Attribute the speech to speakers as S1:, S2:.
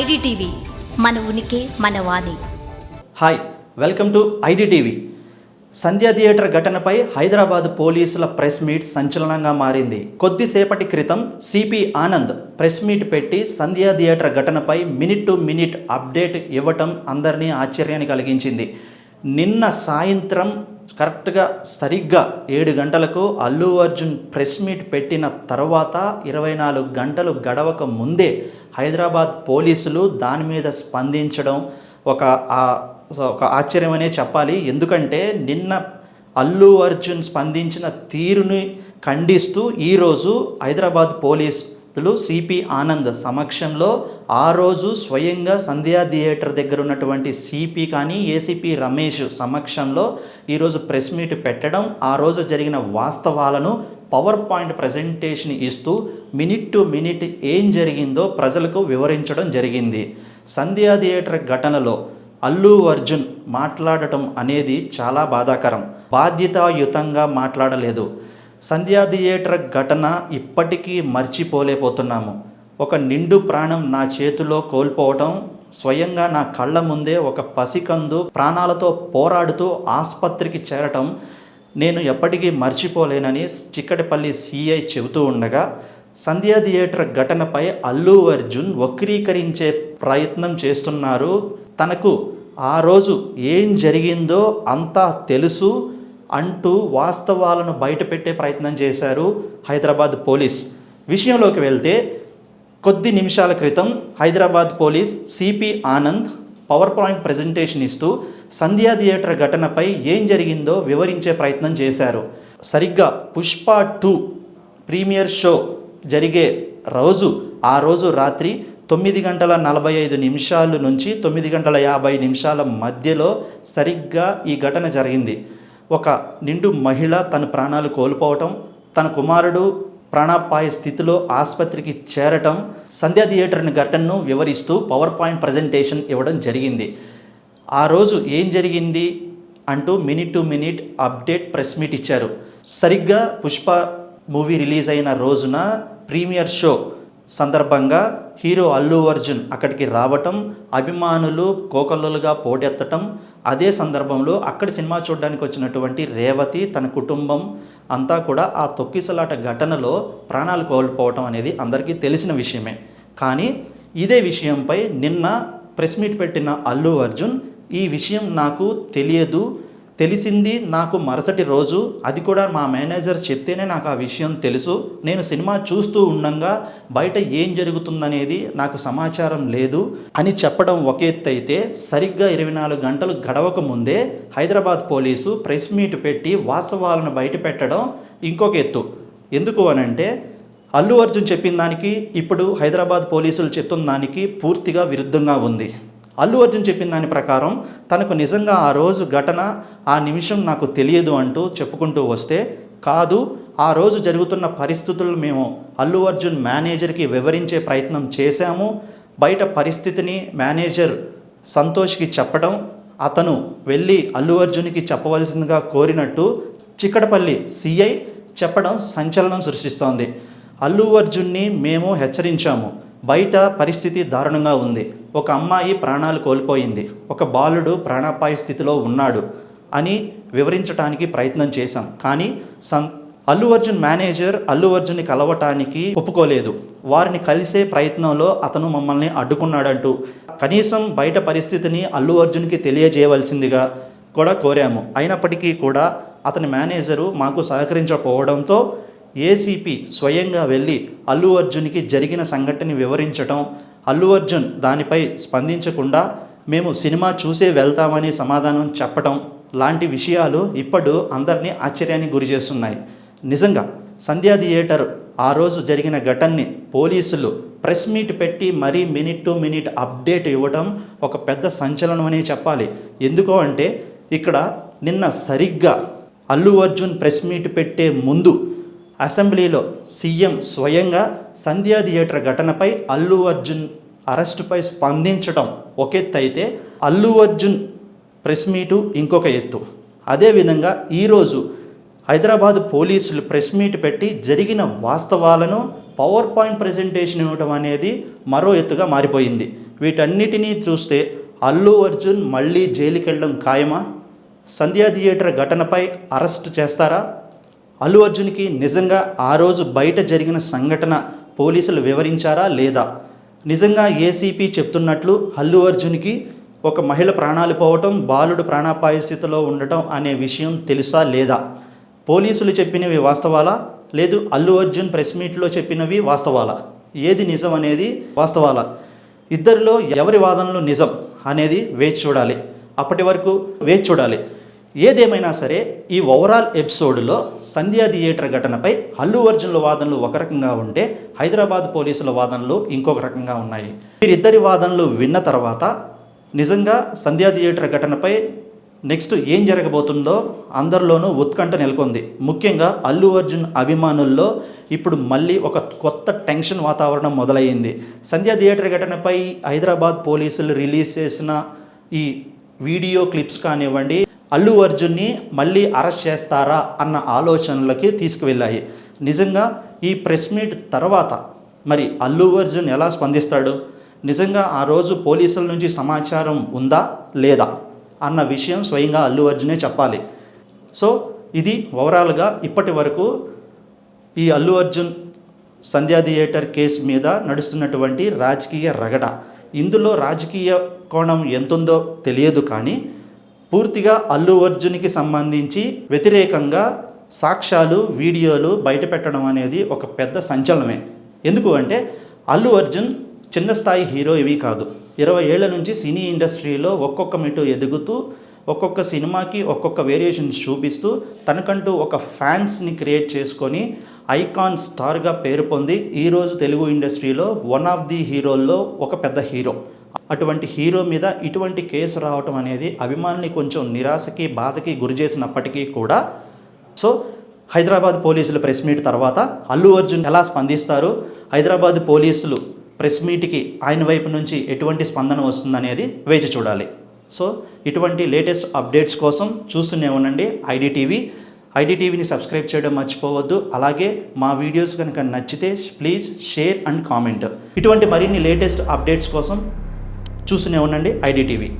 S1: IDTV. మన ఉనికి మన వాణి.
S2: Hi welcome to IDTV. Sandhya theatre ఘటనపై హైదరాబాద్ పోలీసుల ప్రెస్ మీట్ సంచలనంగా మారింది. కొద్దిసేపటి క్రితం సిపి ఆనంద్ ప్రెస్ మీట్ పెట్టి సంధ్యా థియేటర్ ఘటనపై మినిట్ టు మినిట్ అప్డేట్ ఇవ్వటం అందరినీ ఆశ్చర్యాన్ని కలిగించింది. నిన్న సాయంత్రం కరెక్ట్గా సరిగ్గా ఏడు గంటలకు అల్లు అర్జున్ ప్రెస్ మీట్ పెట్టిన తర్వాత ఇరవై నాలుగు గంటలు గడవక ముందే హైదరాబాద్ పోలీసులు దాని మీద స్పందించడం ఒక ఒక ఆశ్చర్యమనే చెప్పాలి. ఎందుకంటే నిన్న అల్లు అర్జున్ స్పందించిన తీరుని ఖండిస్తూ ఈరోజు హైదరాబాద్ పోలీసులు సిపి ఆనంద్ సమక్షంలో ఆ రోజు స్వయంగా సంధ్యా థియేటర్ దగ్గర ఉన్నటువంటి సిపి కానీ ఏసీపీ రమేష్ సమక్షంలో ఈరోజు ప్రెస్ మీట్ పెట్టడం ఆ రోజు జరిగిన వాస్తవాలను పవర్ పాయింట్ ప్రజెంటేషన్ ఇస్తూ మినిట్ టు మినిట్ ఏం జరిగిందో ప్రజలకు వివరించడం జరిగింది. సంధ్యా థియేటర్ ఘటనలో అల్లు అర్జున్ మాట్లాడటం అనేది చాలా బాధాకరం. బాధ్యతాయుతంగా మాట్లాడలేదు. సంధ్యా థియేటర్ ఘటన ఇప్పటికీ మర్చిపోలేకపోతున్నాము. ఒక నిండు ప్రాణం నా చేతిలో కోల్పోవటం స్వయంగా నా కళ్ళ ముందే ఒక పసికందు ప్రాణాలతో పోరాడుతూ ఆసుపత్రికి చేరటం నేను ఎప్పటికీ మర్చిపోలేనని చిక్కటిపల్లి సిఐ చెబుతూ ఉండగా సంధ్యా థియేటర్ ఘటనపై అల్లు అర్జున్ వక్రీకరించే ప్రయత్నం చేస్తున్నారు. తనకు ఆ రోజు ఏం జరిగిందో అంతా తెలుసు. అంటూ వాస్తవాలను బయటపెట్టే ప్రయత్నం చేశారు హైదరాబాద్ పోలీస్. విషయంలోకి వెళ్తే కొద్ది నిమిషాల క్రితం Hyderabad police CP Anand power point presentation ఇస్తూ సంధ్యా థియేటర్ ఘటనపై ఏం జరిగిందో వివరించే ప్రయత్నం చేశారు. సరిగ్గా పుష్ప టూ ప్రీమియర్ షో జరిగే రోజు ఆ రోజు రాత్రి తొమ్మిది గంటల నలభై ఐదు నిమిషాల నుంచి తొమ్మిది గంటల యాభై నిమిషాల మధ్యలో సరిగ్గా ఈ ఘటన జరిగింది. ఒక నిండు మహిళ తన ప్రాణాలు కోల్పోవటం తన కుమారుడు ప్రాణాపాయ స్థితిలో ఆసుపత్రికి చేరటం సంధ్యా థియేటర్ని ఘటనను వివరిస్తూ పవర్ పాయింట్ ప్రజెంటేషన్ ఇవ్వడం జరిగింది. ఆ రోజు ఏం జరిగింది అంటూ minute to minute update press meet ఇచ్చారు. సరిగ్గా పుష్ప మూవీ రిలీజ్ అయిన రోజున ప్రీమియర్ షో సందర్భంగా హీరో అల్లు అర్జున్ అక్కడికి రావటం అభిమానులు కోకల్లులుగా పోటెత్తటం అదే సందర్భంలో అక్కడ సినిమా చూడడానికి వచ్చినటువంటి రేవతి తన కుటుంబం అంతా కూడా ఆ తొక్కిసలాట ఘటనలో ప్రాణాలు కోల్పోవటం అనేది అందరికీ తెలిసిన విషయమే. కానీ ఇదే విషయంపై నిన్న ప్రెస్ మీట్ పెట్టిన అల్లు అర్జున్ ఈ విషయం నాకు తెలియదు తెలిసింది నాకు మరుసటి రోజు. అది కూడా మా మేనేజర్ చెప్తేనే నాకు ఆ విషయం తెలుసు. నేను సినిమా చూస్తూ ఉండంగా బయట ఏం జరుగుతుందనేది నాకు సమాచారం లేదు అని చెప్పడం ఒక ఎత్తు అయితే సరిగ్గా ఇరవై నాలుగు గంటలు గడవక ముందే హైదరాబాద్ పోలీసు ప్రెస్ మీట్ పెట్టి వాస్తవాలను బయట పెట్టడం ఇంకొక ఎత్తు. ఎందుకు అనంటే అల్లు అర్జున్ చెప్పిన దానికి ఇప్పుడు హైదరాబాద్ పోలీసులు చెప్తున్న దానికి పూర్తిగా విరుద్ధంగా ఉంది. అల్లు అర్జున్ చెప్పిన దాని ప్రకారం తనకు నిజంగా ఆ రోజు ఘటన ఆ నిమిషం నాకు తెలియదు అంటూ చెప్పుకుంటూ వస్తే కాదు ఆ రోజు జరుగుతున్న పరిస్థితులు మేము అల్లు అర్జున్ మేనేజర్కి వివరించే ప్రయత్నం చేశాము. బయట పరిస్థితిని మేనేజర్ సంతోష్కి చెప్పడం అతను వెళ్ళి అల్లు అర్జున్కి చెప్పవలసిందిగా కోరినట్టు చిక్కడపల్లి సిఐ చెప్పడం సంచలనం సృష్టిస్తోంది. అల్లు అర్జున్ని మేము హెచ్చరించాము. బయట పరిస్థితి దారుణంగా ఉంది. ఒక అమ్మాయి ప్రాణాలు కోల్పోయింది. ఒక బాలుడు ప్రాణాపాయ స్థితిలో ఉన్నాడు అని వివరించడానికి ప్రయత్నం చేశాం. కానీ సం అల్లు అర్జున్ మేనేజర్ అల్లు అర్జున్ని కలవటానికి ఒప్పుకోలేదు. వారిని కలిసే ప్రయత్నంలో అతను మమ్మల్ని అడ్డుకున్నాడంటూ కనీసం బయట పరిస్థితిని అల్లు అర్జున్కి తెలియజేయవలసిందిగా కూడా కోరాము. అయినప్పటికీ కూడా అతని మేనేజరు మాకు సహకరించకపోవడంతో ఏసీపీ స్వయంగా వెళ్ళి అల్లు అర్జున్కి జరిగిన సంఘటన వివరించటం అల్లు అర్జున్ దానిపై స్పందించకుండా మేము సినిమా చూసే వెళ్తామని సమాధానం చెప్పటం లాంటి విషయాలు ఇప్పుడు అందరినీ ఆశ్చర్యానికి గురి చేస్తున్నాయి. నిజంగా సంధ్యా థియేటర్ ఆ రోజు జరిగిన ఘటనని పోలీసులు ప్రెస్ మీట్ పెట్టి మరీ మినిట్ టు మినిట్ అప్డేట్ ఇవ్వటం ఒక పెద్ద సంచలనం అనే చెప్పాలి. ఎందుకు అంటే ఇక్కడ నిన్న సరిగ్గా అల్లు అర్జున్ ప్రెస్ మీట్ పెట్టే ముందు అసెంబ్లీలో సీఎం స్వయంగా సంధ్యా థియేటర్ ఘటనపై అల్లు అర్జున్ అరెస్టుపై స్పందించడం ఒక ఎత్తు అయితే అల్లు అర్జున్ ప్రెస్ మీటు ఇంకొక ఎత్తు. అదేవిధంగా ఈరోజు హైదరాబాద్ పోలీసులు ప్రెస్ మీట్ పెట్టి జరిగిన వాస్తవాలను పవర్ పాయింట్ ప్రజెంటేషన్ ఇవ్వడం అనేది మరో ఎత్తుగా మారిపోయింది. వీటన్నిటినీ చూస్తే అల్లు అర్జున్ మళ్ళీ జైలుకెళ్ళడం ఖాయమా? సంధ్యా థియేటర్ ఘటనపై అరెస్ట్ చేస్తారా? అల్లు అర్జున్కి నిజంగా ఆ రోజు బయట జరిగిన సంఘటన పోలీసులు వివరించారా లేదా? నిజంగా ఏసీపీ చెప్తున్నట్లు అల్లు అర్జున్కి ఒక మహిళ ప్రాణాలు పోవటం బాలుడు ప్రాణాపాయ స్థితిలో ఉండటం అనే విషయం తెలుసా లేదా? పోలీసులు చెప్పినవి వాస్తవాలా? లేదు అల్లు అర్జున్ ప్రెస్ మీట్లో చెప్పినవి వాస్తవాలా? ఏది నిజం అనేది వాస్తవాలా? ఇద్దరిలో ఎవరి వాదనలు నిజం అనేది వేచి చూడాలి. అప్పటి వరకు వేచి చూడాలి. ఏదేమైనా సరే ఈ ఓవరాల్ ఎపిసోడ్లో సంధ్యా థియేటర్ ఘటనపై అల్లు అర్జున్ల వాదనలు ఒక రకంగా ఉంటే హైదరాబాద్ పోలీసుల వాదనలు ఇంకొక రకంగా ఉన్నాయి. వీరిద్దరి వాదనలు విన్న తర్వాత నిజంగా సంధ్యా థియేటర్ ఘటనపై నెక్స్ట్ ఏం జరగబోతుందో అందరిలోనూ ఉత్కంఠ నెలకొంది. ముఖ్యంగా అల్లు అర్జున్ అభిమానుల్లో ఇప్పుడు మళ్ళీ ఒక కొత్త టెన్షన్ వాతావరణం మొదలయ్యింది. సంధ్యా థియేటర్ ఘటనపై హైదరాబాద్ పోలీసులు రిలీజ్ చేసిన ఈ వీడియో క్లిప్స్ కానివ్వండి అల్లు అర్జున్ని మళ్ళీ అరెస్ట్ చేస్తారా అన్న ఆలోచనలకి తీసుకువెళ్ళాయి. నిజంగా ఈ ప్రెస్ మీట్ తర్వాత మరి అల్లు అర్జున్ ఎలా స్పందిస్తాడు? నిజంగా ఆ రోజు పోలీసుల నుంచి సమాచారం ఉందా లేదా అన్న విషయం స్వయంగా అల్లు అర్జునే చెప్పాలి. సో ఇది ఓవరాల్గా ఇప్పటి వరకు ఈ అల్లు అర్జున్ సంధ్యా థియేటర్ కేసు మీద నడుస్తున్నటువంటి రాజకీయ రగడ. ఇందులో రాజకీయ కోణం ఎంతుందో తెలియదు కానీ పూర్తిగా అల్లు అర్జున్కి సంబంధించి వ్యతిరేకంగా సాక్ష్యాలు వీడియోలు బయటపెట్టడం అనేది ఒక పెద్ద సంచలనమే. ఎందుకు అంటే అల్లు అర్జున్ చిన్న స్థాయి హీరో ఇవి కాదు. ఇరవై ఏళ్ళ నుంచి సినీ ఇండస్ట్రీలో ఒక్కొక్క మెటు ఎదుగుతూ ఒక్కొక్క సినిమాకి ఒక్కొక్క వేరియేషన్స్ చూపిస్తూ తనకంటూ ఒక ఫ్యాన్స్ని క్రియేట్ చేసుకొని ఐకాన్ స్టార్గా పేరు పొంది ఈరోజు తెలుగు ఇండస్ట్రీలో వన్ ఆఫ్ ది హీరోల్లో ఒక పెద్ద హీరో. అటువంటి హీరో మీద ఇటువంటి కేసు రావటం అనేది అభిమానుల్ని కొంచెం నిరాశకి బాధకి గురి చేసినప్పటికీ కూడా. సో హైదరాబాద్ పోలీసులు ప్రెస్ మీట్ తర్వాత అల్లు అర్జున్ ఎలా స్పందిస్తారు? హైదరాబాద్ పోలీసులు ప్రెస్ మీట్కి ఆయన వైపు నుంచి ఎటువంటి స్పందన వస్తుందనేది వేచి చూడాలి. సో ఇటువంటి లేటెస్ట్ అప్డేట్స్ కోసం చూస్తూనే ఉండండి ఐడిటీవీ. ఐడిటీవీని సబ్స్క్రైబ్ చేయడం మర్చిపోవద్దు. అలాగే మా వీడియోస్ కనుక నచ్చితే ప్లీజ్ షేర్ అండ్ కామెంట్. ఇటువంటి మరిన్ని లేటెస్ట్ అప్డేట్స్ కోసం చూస్తూనే ఉండండి ఐడిటీవీ